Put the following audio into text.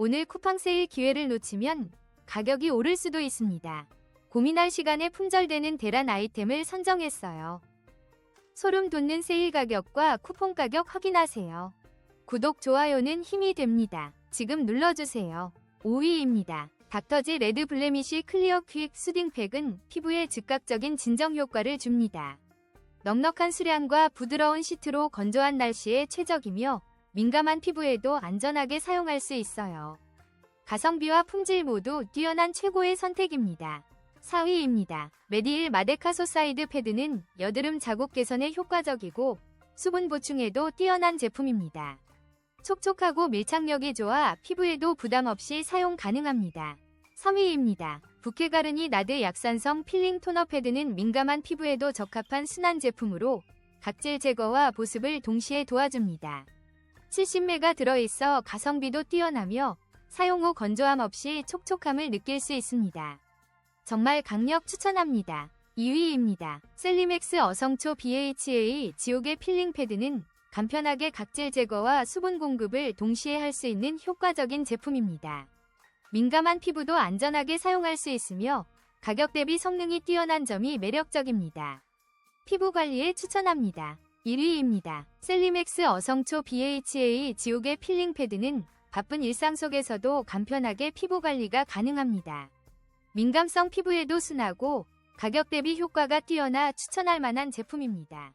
오늘 쿠팡 세일 기회를 놓치면 가격이 오를 수도 있습니다. 고민할 시간에 품절되는 대란 아이템을 선정했어요. 소름 돋는 세일 가격과 쿠폰 가격 확인하세요. 구독, 좋아요는 힘이 됩니다. 지금 눌러주세요. 5위입니다. 닥터지 레드 블레미쉬 클리어 퀵 수딩팩은 피부에 즉각적인 진정 효과를 줍니다. 넉넉한 수량과 부드러운 시트로 건조한 날씨에 최적이며 민감한 피부에도 안전하게 사용할 수 있어요. 가성비와 품질 모두 뛰어난 최고의 선택입니다. 4위입니다. 메디일 마데카 소사이드 패드는 여드름 자국 개선에 효과적이고 수분 보충에도 뛰어난 제품입니다. 촉촉하고 밀착력이 좋아 피부에도 부담 없이 사용 가능합니다. 3위입니다. 부케가르니 나드 약산성 필링 토너 패드는 민감한 피부에도 적합한 순한 제품으로 각질 제거와 보습을 동시에 도와줍니다. 70매가 들어있어 가성비도 뛰어나며 사용 후 건조함 없이 촉촉함을 느낄 수 있습니다. 정말 강력 추천합니다. 2위입니다. 셀리맥스 어성초 BHA 지옥의 필링 패드는 간편하게 각질 제거와 수분 공급을 동시에 할 수 있는 효과적인 제품입니다. 민감한 피부도 안전하게 사용할 수 있으며 가격 대비 성능이 뛰어난 점이 매력적입니다. 피부 관리에 추천합니다. 1위입니다. 셀리맥스 어성초 BHA 지옥의 필링 패드는 바쁜 일상 속에서도 간편하게 피부 관리가 가능합니다. 민감성 피부에도 순하고 가격 대비 효과가 뛰어나 추천할 만한 제품입니다.